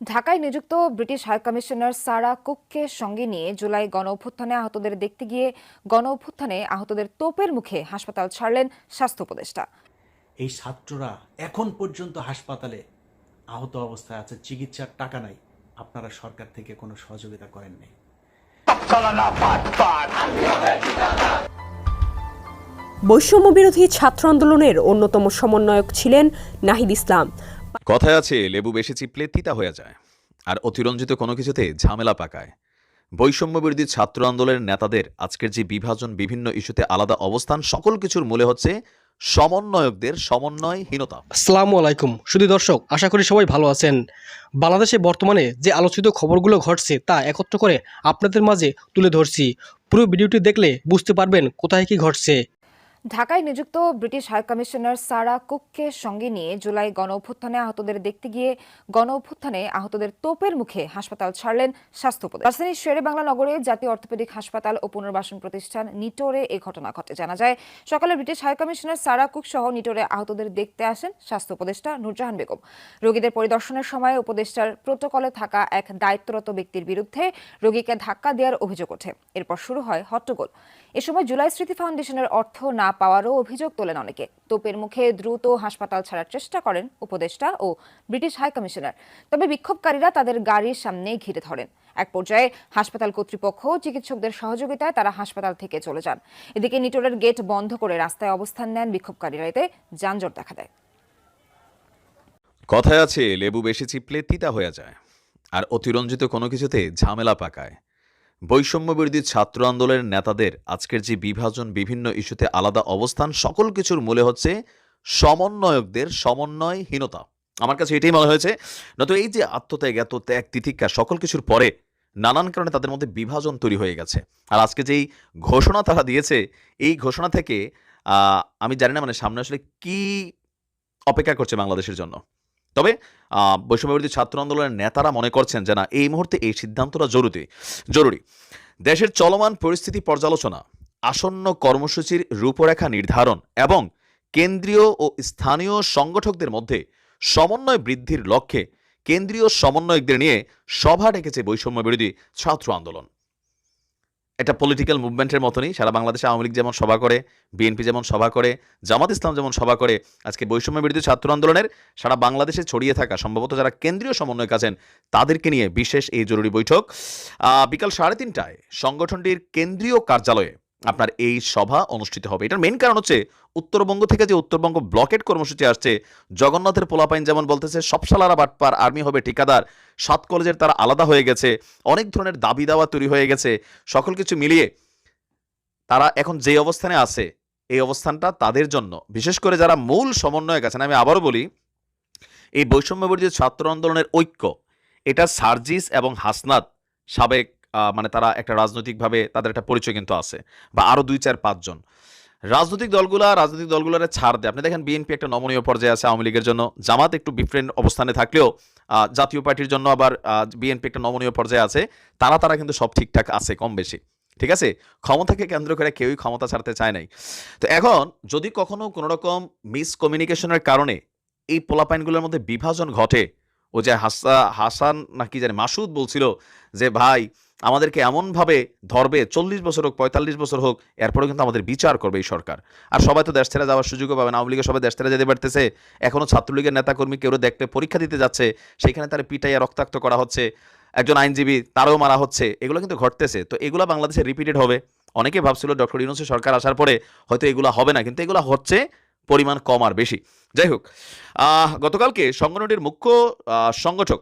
ঢাকায় নিযুক্ত British high commissioner সারা কুককে সঙ্গে নিয়ে জুলাই গণ অভ্যুত্থানে আহতদের দেখতে গিয়ে গণ অভ্যুত্থানে আহতদের তোপের মুখে হাসপাতাল ছাড়লেন স্বাস্থ্য উপদেষ্টা। এই ছাত্ররা এখন পর্যন্ত হাসপাতালে আহত অবস্থায় আছে চিকিৎসার টাকা নাই। আপনারা সরকার থেকে কোনো সহযোগিতা করেননি। বৈষম্য বিরোধী ছাত্র আন্দোলনের অন্যতম সমন্বয়ক ছিলেন নাহিদ ইসলাম। কথায় আছে, লেবু বেশি চিপলে তিতা হয়ে যায়, আর অতিরঞ্জিত কোনো কিছুতে ঝামেলা পাকায়। বৈষম্য বিরোধী ছাত্র আন্দোলনের নেতাদের আজকের যে বিভাজন বিভিন্ন ইস্যুতে আলাদা অবস্থান, সকল কিছুর মূলে হচ্ছে সমন্বয়কদের সমন্বয়হীনতা। আসসালামু আলাইকুম। শুধু দর্শক, আশা করি সবাই ভালো আছেন। বাংলাদেশে বর্তমানে যে আলোচিত খবরগুলো ঘটছে তা একত্র করে আপনাদের মাঝে তুলে ধরছি। পুরো ভিডিওটি দেখলে বুঝতে পারবেন কোথায় কি ঘটছে। ঢাকায় নিযুক্ত ব্রিটিশ হাইকমিশনার সারা কুককে সঙ্গে নিয়ে জুলাই গণ অভ্যুত্থানে আহতদের দেখতে গিয়ে গণ অভ্যুত্থানে আহতদের তোপের মুখে হাসপাতাল ছাড়লেন স্বাস্থ্য উপদেষ্টা রাজধানীর শেরে বাংলা নগরে জাতীয় অর্থোপেডিক হাসপাতাল ও পুনর্বাসন প্রতিষ্ঠান নিটোরে এই ঘটনা ঘটে। জানা যায়, সকালে ব্রিটিশ হাইকমিশনার সারা কুক সহ নিটোরে আহতদের দেখতে আসেন স্বাস্থ্য উপদেষ্টা নুরজাহান বেগম। রোগীদের পরিদর্শনের সময় উপদেষ্টার প্রোটোকলে থাকা এক দায়িত্বরত ব্যক্তির বিরুদ্ধে রোগীকে ধাক্কা দেওয়ার অভিযোগ ওঠে। এরপর শুরু হয় হট্টগোল। এ সময় জুলাই স্মৃতি ফাউন্ডেশনের অর্থ না পাওয়ারও অভিযোগ তোলেন অনেকে। তোপের মুখে দ্রুত হাসপাতাল ছাড়ার চেষ্টা করেন উপদেষ্টা ও ব্রিটিশ হাইকমিশনার তবে বিক্ষোভকারীরা তাদের গাড়ির সামনে ঘিরে ধরেন। এক পর্যায়ে হাসপাতাল কর্তৃপক্ষ চিকিৎসকদের সহযোগিতায় তারা হাসপাতাল থেকে চলে যান। এদিকে নিটোরের গেট বন্ধ করে রাস্তায় অবস্থান নেন বিক্ষোভকারীরা। এতে যানজট দেখা দেয়। কথায় আছে, লেবু বেশি চিপলে তিতা হয়ে যায়। আর অতিরঞ্জিত কোনো কিছুতে ঝামেলা পাকায়। বৈষম্য বিরোধী ছাত্র আন্দোলনের নেতাদের আজকের যে বিভাজন বিভিন্ন ইস্যুতে আলাদা অবস্থান, সকল কিছুর মূলে হচ্ছে সমন্বয়কদের সমন্বয়হীনতা। আমার কাছে এটাই মনে হয়েছে। নয়তো এই যে আত্মত্যাগ, এত ত্যাগ, তিতিক্ষা, সকল কিছুর পরে নানান কারণে তাদের মধ্যে বিভাজন তৈরি হয়ে গেছে। আর আজকে যেই ঘোষণা তারা দিয়েছে, এই ঘোষণা থেকে আমি জানি না মানে সামনে আসলে কি অপেক্ষা করছে বাংলাদেশের জন্য। তবে বৈষম্যবিরোধী ছাত্র আন্দোলনের নেতারা মনে করছেন যে না, এই মুহূর্তে এই সিদ্ধান্তটা জরুরি জরুরি। দেশের চলমান পরিস্থিতি পর্যালোচনা, আসন্ন কর্মসূচির রূপরেখা নির্ধারণ এবং কেন্দ্রীয় ও স্থানীয় সংগঠকদের মধ্যে সমন্বয় বৃদ্ধির লক্ষ্যে কেন্দ্রীয় সমন্বয়কদের নিয়ে সভা ডেকেছে বৈষম্য বিরোধী ছাত্র আন্দোলন। এটা পলিটিক্যাল মুভমেন্টের মতনই। সারা বাংলাদেশে আওয়ামী লীগ যেমন সভা করে বিএনপি যেমন সভা করে, জামাত ইসলাম যেমন সভা করে, আজকে বৈষম্য বিরোধী ছাত্র আন্দোলনের সারা বাংলাদেশে ছড়িয়ে থাকা, সম্ভবত যারা কেন্দ্রীয় সমন্বয়ক আছেন, তাদেরকে নিয়ে বিশেষ এই জরুরি বৈঠক। বিকাল সাড়ে তিনটায় সংগঠনটির কেন্দ্রীয় কার্যালয়ে আপনার এই সভা অনুষ্ঠিত হবে। এটার মেন কারণ হচ্ছে উত্তরবঙ্গ থেকে যে উত্তরবঙ্গ ব্লকেট কর্মসূচি আসছে, জগন্নাথের পোলাপাইন যেমন বলতেছে সবসালারা বাটপার আর্মি হবে ঠিকাদার, সাত কলেজের তারা আলাদা হয়ে গেছে, অনেক ধরনের দাবি দাওয়া তৈরি হয়ে গেছে, সকল কিছু মিলিয়ে তারা এখন যে অবস্থানে আছে, এই অবস্থানটা তাদের জন্য। বিশেষ করে যারা মূল সমন্বয়ক আছেন, আমি আবারও বলি, এই বৈষম্য বিরোধী ছাত্র আন্দোলনের ঐক্য, এটা সার্জিস এবং হাসনাত সাবেক মানে তারা একটা রাজনৈতিকভাবে তাদের একটা পরিচয় কিন্তু আছে, বা আরও দুই চার পাঁচজন রাজনৈতিক দলগুলা, রাজনৈতিক দলগুলোরে ছাড় দেয়। আপনি দেখেন বিএনপি একটা নমনীয় পর্যায়ে আছে আওয়ামী লীগের জন্য। জামাত একটু ডিফারেন্ট অবস্থানে থাকলেও জাতীয় পার্টির জন্য আবার বিএনপি একটা নমনীয় পর্যায়ে আছে। তারা তারা কিন্তু সব ঠিকঠাক আছে, কম বেশি। ঠিক আছে? ক্ষমতাকে কেন্দ্র করে কেউই ক্ষমতা ছাড়তে চায় নাই। তো এখন, যদি কখনো কোনোরকম মিসকমিউনিকেশনের কারণে এই পোলাপাইনগুলোর মধ্যে বিভাজন ঘটে ও যে হাসা, হাসান নাকি জানি মাসুদ বলছিল যে, ভাই, আমাদেরকে এমনভাবে ধরবে, চল্লিশ বছর হোক, পঁয়তাল্লিশ বছর হোক, এরপরেও কিন্তু আমাদের বিচার করবে এই সরকার। আর সবাই তো দেশ ছেড়ে যাওয়ার সুযোগও পাবে না। আওয়ামী লীগের সবাই দেশ ছেড়ে যেতে পারতেছে। এখনও ছাত্রলীগের নেতাকর্মী কেউ দেখতে পরীক্ষা দিতে যাচ্ছে, সেখানে তারা পিটাইয়া রক্তাক্ত করা হচ্ছে, একজন আইনজীবী, তারও মারা হচ্ছে, এগুলো কিন্তু ঘটতেছে। তো এগুলো বাংলাদেশে রিপিটেড হবে। অনেকে ভাবছিল ডক্টর ইউনুসের সরকার আসার পরে হয়তো এগুলো হবে না, কিন্তু এগুলো হচ্ছে পরিমাণ কম আর বেশি। যাই হোক গতকালকে সংগঠনটির মুখ্য সংগঠক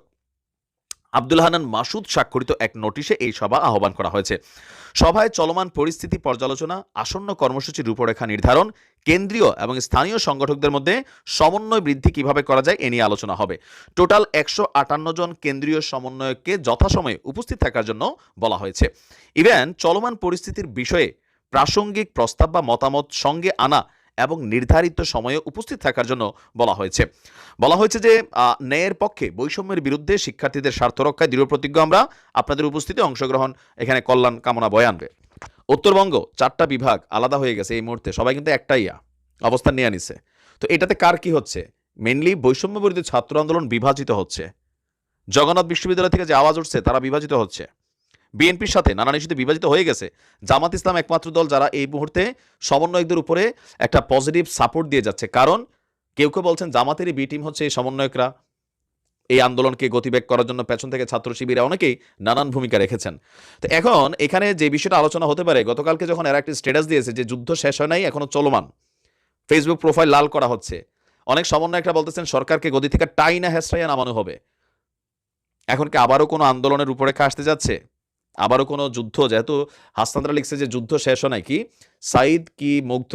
আব্দুল হানান মাসুদ স্বাক্ষরিত এক নোটিশে এই সভা আহ্বান করা হয়েছে। সভায় চলমান পরিস্থিতি পর্যালোচনা, আসন্ন কর্মসূচির রূপরেখা নির্ধারণ, কেন্দ্রীয় এবং স্থানীয় সংগঠকদের মধ্যে সমন্বয় বৃদ্ধি কীভাবে করা যায় এ নিয়ে আলোচনা হবে। টোটাল একশো আটান্ন জন কেন্দ্রীয় সমন্বয়ককে যথাসময়ে উপস্থিত থাকার জন্য বলা হয়েছে। ইভেন, চলমান পরিস্থিতির বিষয়ে প্রাসঙ্গিক প্রস্তাব বা মতামত সঙ্গে আনা এবং নির্ধারিত সময়ে উপস্থিত থাকার জন্য বলা হয়েছে। বলা হয়েছে যে ন্যায়ের পক্ষে বৈষম্যের বিরুদ্ধে শিক্ষার্থীদের স্বার্থ রক্ষায় দৃঢ় প্রতিজ্ঞ আমরা। আপনাদের উপস্থিতি অংশগ্রহণ, এখানে কল্যাণ কামনা বয়ে আনবে উত্তরবঙ্গ, চারটা বিভাগ আলাদা হয়ে গেছে এই মুহূর্তে। সবাই কিন্তু একটাই অবস্থান নিয়ে নিছে। তো এটাতে কার কি হচ্ছে? মেনলি বৈষম্য বিরোধী ছাত্র আন্দোলন বিভাজিত হচ্ছে। জগন্নাথ বিশ্ববিদ্যালয় থেকে যে আওয়াজ উঠছে, তারা বিভাজিত হচ্ছে। বিএনপির সাথে নানান ইস্যুতে বিভাজিত হয়ে গেছে। জামাত ইসলাম একমাত্র দল যারা এই মুহূর্তে সমন্বয়কদের উপরে একটা পজিটিভ সাপোর্ট দিয়ে যাচ্ছে। কারণ কেউ কেউ বলছেন জামাতেরই বি টিম হচ্ছে এই সমন্বয়করা। এই আন্দোলনকে গতিবেগ করার জন্য পেছন থেকে ছাত্র শিবিরে অনেকেই নানান ভূমিকা রেখেছেন। তো এখন এখানে যে বিষয়টা আলোচনা হতে পারে, গতকালকে যখন এরা একটি স্ট্যাটাস দিয়েছে যে যুদ্ধ শেষ হয় নাই, এখনও চলমান। ফেসবুক প্রোফাইল লাল করা হচ্ছে। অনেক সমন্বয়করা বলতেছেন সরকারকে গতি থেকে টাইনা হেসরাইয়া নামানো হবে। এখন কি আবারও কোনো আন্দোলনের রূপরেখা আসতে যাচ্ছে? আবারও কোনো যুদ্ধ, যেহেতু হাস্তান্তরা লিখছে যে যুদ্ধ শেষ হয় নাই, কি? সাইদ কি মুগ্ধ?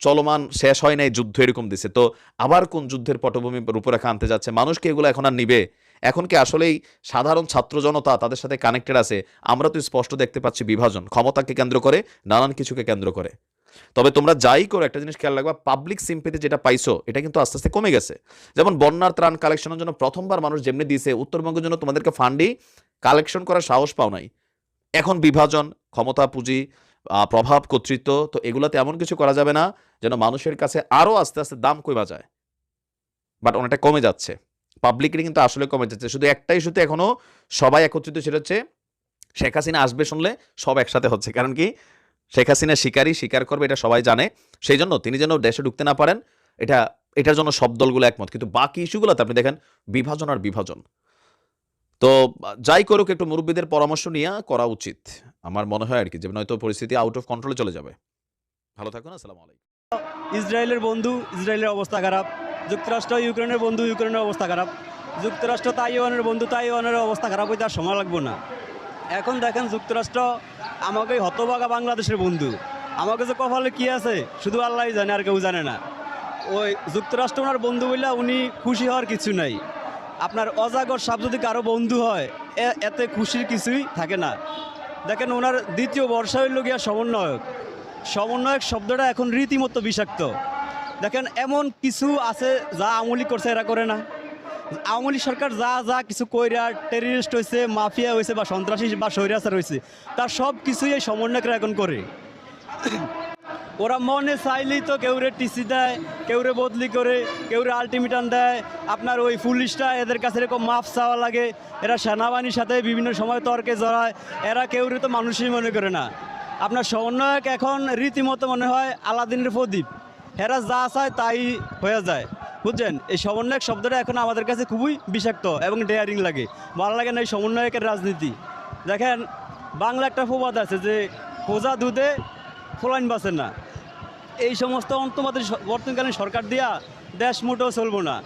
চলমান শেষ হয় নাই, যুদ্ধ এরকম দিছে। তো আবার কোন যুদ্ধের পটভূমি রূপরেখা আনতে যাচ্ছে? মানুষ কি এগুলো এখন আর নিবে? এখন কি আসলেই সাধারণ ছাত্র জনতা তাদের সাথে কানেক্টেড আছে? আমরা তো স্পষ্ট দেখতে পাচ্ছি বিভাজন। ক্ষমতাকে কেন্দ্র করে, নানান কিছুকে কেন্দ্র করে। তবে তোমরা যাই করো, একটা জিনিস খেয়াল রাখবা পাবলিক সিম্পেতে যেটা পাইছো, এটা কিন্তু আস্তে আস্তে কমে গেছে। যেমন বন্যার ত্রাণ কালেকশনের জন্য প্রথমবার মানুষ যেমনি দিয়েছে, উত্তরবঙ্গের জন্য তোমাদেরকে ফান্ডই কালেকশন করার সাহস পাও নাই। এখন বিভাজন, ক্ষমতা পুঁজি প্রভাব, কর্তৃত্ব, তো এগুলাতে এমন কিছু করা যাবে না যেন মানুষের কাছে আরও আস্তে আস্তে দাম কমা যায়। বাট অনেকটা কমে যাচ্ছে। পাবলিকলি কিন্তু আসলে কমে যাচ্ছে। শুধু একটাই ইস্যুতে এখনও সবাই একত্রিত, সেটা হচ্ছে শেখ হাসিনা আসবে শুনলে সব একসাথে হচ্ছে। কারণ কি? শেখ হাসিনা শিকারই শিকার করবে, এটা সবাই জানে। সেই জন্য তিনি যেন দেশে ঢুকতে না পারেন, এটা, এটার জন্য সব দলগুলো একমত। কিন্তু বাকি ইস্যুগুলোতে আপনি দেখেন, বিভাজন আর বিভাজন। তো যাই করুক, একটু মুরব্বীদের পরামর্শ নিয়ে করা উচিত। আমার মনে হয় আর কি, যে নয়তো পরিস্থিতি আউট অফ কন্ট্রোলে চলে যাবে। ভালো থাকুন, আসসালামু আলাইকুম। ইসরায়েলের বন্ধু, ইসরায়েলের অবস্থা খারাপ। যুক্তরাষ্ট্র, ইউক্রেনের বন্ধু, ইউক্রেনের অবস্থা খারাপ। যুক্তরাষ্ট্র, তাইওয়ানের বন্ধু, তাইওয়ানের অবস্থা খারাপ হইতে আর সময় লাগবে না। এখন দেখেন যুক্তরাষ্ট্র আমাকে হতবাগা বাংলাদেশের বন্ধু। আমাকে যে কপালে কি আছে, শুধু আল্লাহ জানে, আর কেউ জানে না। ওই যুক্তরাষ্ট্র ওনার বন্ধু বললে উনি খুশি হওয়ার কিছু নাই। আপনার অজাগর সাপ যদি কারও বন্ধু হয় এতে খুশির কিছুই থাকে না। দেখেন ওনার দ্বিতীয় বর্ষা হইল গিয়া সমন্বয়ক। সমন্বয়ক শব্দটা এখন রীতিমতো বিষাক্ত। দেখেন এমন কিছু আছে যা আমলি করছে, এরা করে না। আমলি সরকার যা যা কিছু কইরা টেরিস্ট হয়েছে মাফিয়া হয়েছে বা সন্ত্রাসী বা স্বৈরাচার হয়েছে তার সব কিছুই এই সমন্বয়করা এখন করে। ওরা মনে চাইলেই তো কেউরে টিসি দেয়, কেউরে বদলি করে, কেউরে আলটিমেটাম দেয়। আপনার ওই পুলিশটা এদের কাছে এরকম মাফ চাওয়া লাগে। এরা সেনাবাহিনীর সাথে বিভিন্ন সময় তর্কে জড়ায়। এরা কেউরে তো মানুষই মনে করে না। আপনার সমন্বয়ক এখন রীতিমতো মনে হয় আলাদিনের প্রদীপ। এরা যা চায় তাই হয়ে যায়। বুঝছেন? এই সমন্বয়ক শব্দটা এখন আমাদের কাছে খুবই বিষাক্ত এবং ডেয়ারিং লাগে। ভালো লাগে না এই সমন্বয়কের রাজনীতি। দেখেন বাংলা একটা প্রবাদ আছে যে, খোঁজা দুধে ফোলাইন বাসে না। এই সমস্ত অন্তমাদের বর্তমানকালীন সরকার দিয়া দেশ মোটেও চলবো না।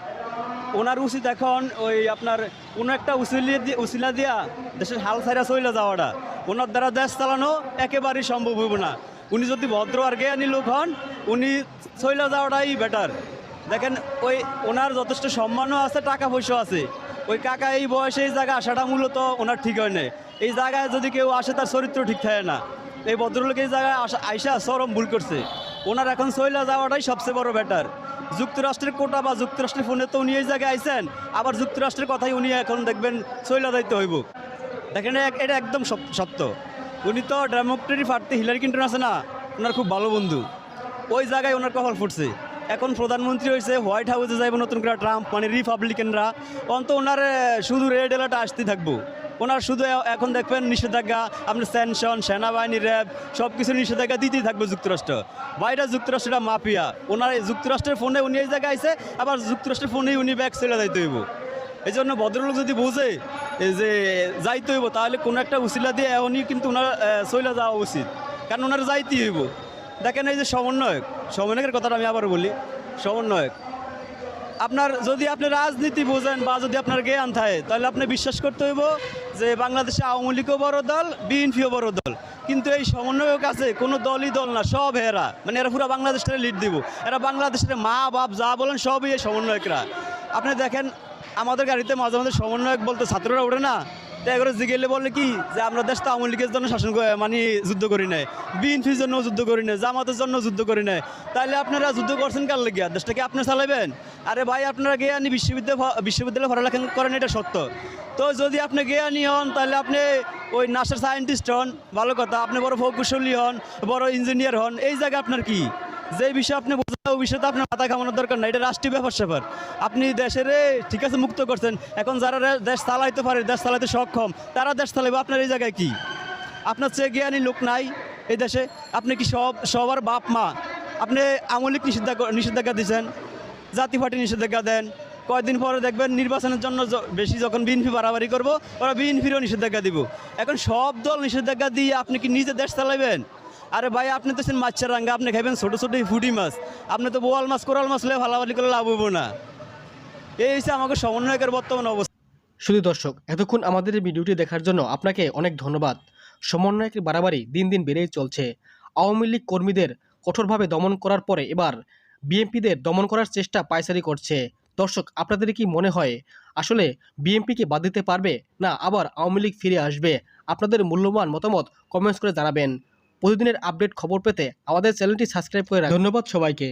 ওনার উচিত এখন ওই আপনার কোনো একটা উসিলিয়ে দিয়ে উচিলা দিয়া দেশের হাল ছাইরা চলে যাওয়াটা। ওনার দ্বারা দেশ চালানো একেবারেই সম্ভব হইব না। উনি যদি ভদ্র আর জ্ঞানী লোক হন, উনি চলে যাওয়াটাই বেটার দেখেন ওই ওনার যথেষ্ট সম্মানও আছে, টাকা পয়সাও আছে। ওই কাকা এই বয়সে এই জায়গায় আসাটা মূলত ওনার ঠিক হয় না এই জায়গায় যদি কেউ আসে, তার চরিত্র ঠিক থাকে না। এই ভদ্রলোক এই জায়গায় আইসা চরম ভুল করছে। ওনার এখন চইলা যাওয়াটাই সবচেয়ে বড় ব্যাটার যুক্তরাষ্ট্রের কোটা বা যুক্তরাষ্ট্রের ফোনে তো উনি এই জায়গায় আইসেন আবার যুক্তরাষ্ট্রের কথাই উনি এখন দেখবেন চইলা যাইতে হইব। দেখেন, এটা একদম সত- সত্য। উনি তো ডেমোক্রেটিক প্রার্থী হিলারি ক্লিন্টন আছে না, ওনার খুব ভালো বন্ধু। ওই জায়গায় ওনার কপাল ফুটছে। এখন প্রধানমন্ত্রী হয়েছে হোয়াইট হাউসে যাইব নতুন করে ট্রাম্প মানে রিপাবলিকানরা অন্ত ওনার শুধু রেড এলার্টটা আসতে থাকব। ওনার শুধু এখন দেখবেন নিষেধাজ্ঞা আপনার স্যানশন সেনাবাহিনী র্যাব সব কিছু নিষেধাজ্ঞা দিতেই থাকবে যুক্তরাষ্ট্র। বাইরে যুক্তরাষ্ট্রটা মাফিয়া। ওনার যুক্তরাষ্ট্রের ফোনে উনি এই জায়গায় আইসে আবার যুক্তরাষ্ট্রের ফোনেই উনি ব্যাগ চলে যাইতে হইব। এই জন্য ভদ্রলোক যদি বোঝে যে যাইতে হইব, তাহলে কোনো একটা উসিলা দিয়ে উনি কিন্তু ওনার চলে যাওয়া উচিত। কারণ ওনার যাইতেই হইব। দেখেন এই যে সমন্বয়ক, সমন্বয়কের কথাটা আমি আবার বলি। সমন্বয়ক আপনার, যদি আপনি রাজনীতি বোঝেন বা যদি আপনার জ্ঞান থাকে, তাহলে আপনি বিশ্বাস করতে হইব যে বাংলাদেশে আওয়ামী লীগও বড় দল, বিএনপিও বড় দল। কিন্তু এই সমন্বয়ক আছে, কোনো দলই দল না, সব এরা। মানে এরা পুরো বাংলাদেশটা লিড দিব। এরা বাংলাদেশের মা, বাপ, যা বলেন সবই এই সমন্বয়করা। আপনি দেখেন, আমাদের গাড়িতে মাঝে মাঝে সমন্বয়ক বলতে ছাত্ররা ওঠে না। তো এগুলো জিগেলে বলে কি যে আমরা দেশ তো আওয়ামী লীগের জন্য শাসন মানে যুদ্ধ করি নাই। বিএনপির জন্য যুদ্ধ করি নাই, জামাতের জন্য যুদ্ধ করি নাই। তাহলে আপনারা যুদ্ধ করছেন কার লেগিয়া? দেশটাকে আপনি চালাবেন আরে ভাই, আপনারা গিয়ে আনি বিশ্ববিদ্যালয় বিশ্ববিদ্যালয়ে পড়ালেখা করেন, এটা সত্য। তো যদি আপনি জ্ঞানী হন তাহলে আপনি ওই নাসার সায়েন্টিস্ট হন, ভালো কথা। আপনি বড় প্রকৌশলী হন, বড় ইঞ্জিনিয়ার হন, এই জায়গায় আপনার কি? যে বিষয়ে আপনি বোঝা ওই বিষয়ে তো আপনার মাথা ঘামানোর দরকার না এটা রাষ্ট্রীয় ব্যাপার স্যাপার। আপনি দেশের ঠিক আছে, মুক্ত করছেন। এখন যারা দেশ চালাইতে পারে, দেশ চালাইতে সক্ষম, তারা দেশ চালাবে আপনার এই জায়গায় কি? আপনার চেয়ে জ্ঞানী লোক নাই এই দেশে। আপনি কি সব, সবার বাপ মা? আপনি আমলিক নিষেধাজ্ঞা নিষেধাজ্ঞা দিচ্ছেন, জাতি পার্টি নিষেধাজ্ঞা দেন। কয়েকদিন পরে দেখবেন নির্বাচনের জন্য বেশি যখন বিএনপি বাড়াবাড়ি করব, ওরা বিএনপিরও নিষেধাজ্ঞা দিব। এখন সব দল নিষেধাজ্ঞা দিয়ে আপনি কি নিজে দেশ চালাবেন আরে ভাই, আপনি তো সেন মাছের রাঙ্গা আপনি খাইবেন ছোটো ছোটো ফুটি মাছ। আপনি তো বোয়াল মাছ, কোরাল মাছ হলে ভালাভালি করে লাভ হব না। এই হচ্ছে আমাকে সমন্বয়কের বর্তমান অবস্থা। শুধু দর্শক, এতক্ষণ আমাদের এই ভিডিওটি দেখার জন্য আপনাকে অনেক ধন্যবাদ। সমন্বয়কের বাড়াবাড়ি দিন দিন বেড়েই চলছে। আওয়ামী লীগ কর্মীদের কঠোরভাবে দমন করার পরে এবার বিএনপিদের দমন করার চেষ্টা পায়চারি করছে। দর্শক, আপনাদের কি মনে হয়, আসলে বিএনপিকে বাদ দিতে পারবে না আবার আওয়ামী লীগ ফিরে আসবে? আপনাদের মূল্যবান মতামত কমেন্টস করে জানাবেন। প্রতিদিনের আপডেট খবর পেতে আমাদের চ্যানেলটি সাবস্ক্রাইব করে রাখুন। ধন্যবাদ সবাইকে।